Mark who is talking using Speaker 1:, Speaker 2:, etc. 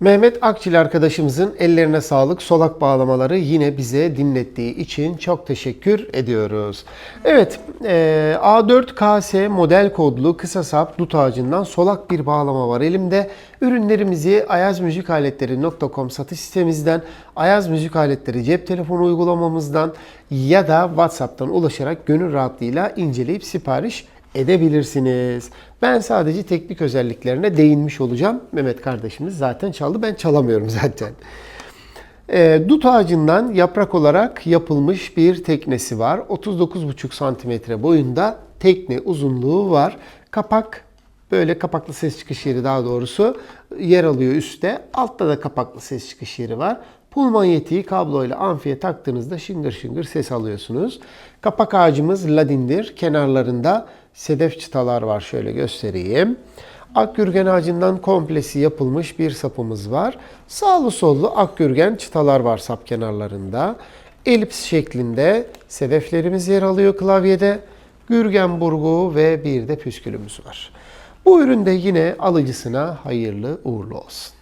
Speaker 1: Mehmet Akçil arkadaşımızın ellerine sağlık solak bağlamaları yine bize dinlettiği için çok teşekkür ediyoruz. Evet e, A4KS model kodlu kısa sap dut ağacından solak bir bağlama var elimde. Ürünlerimizi ayazmüzikaletleri.com satış sitemizden, Ayaz Müzik Aletleri cep telefonu uygulamamızdan ya da WhatsApp'tan ulaşarak gönül rahatlığıyla inceleyip sipariş edebilirsiniz. Ben sadece teknik özelliklerine değinmiş olacağım. Mehmet kardeşimiz zaten çaldı. Ben çalamıyorum zaten. E, dut ağacından yaprak olarak yapılmış bir teknesi var. 39,5 santimetre boyunda tekne uzunluğu var. Kapak böyle kapaklı ses çıkış yeri daha doğrusu yer alıyor üstte. Altta da kapaklı ses çıkış yeri var. Pul manyetiği kabloyla amfiye taktığınızda şıngır şıngır ses alıyorsunuz. Kapak ağacımız ladindir. Kenarlarında sedef çıtalar var. Şöyle göstereyim. Akgürgen ağacından komplesi yapılmış bir sapımız var. Sağlı sollu akgürgen çıtalar var sap kenarlarında. Elips şeklinde sedeflerimiz yer alıyor klavyede. Gürgen burgu ve bir de püskülümüz var. Bu üründe yine alıcısına hayırlı uğurlu olsun.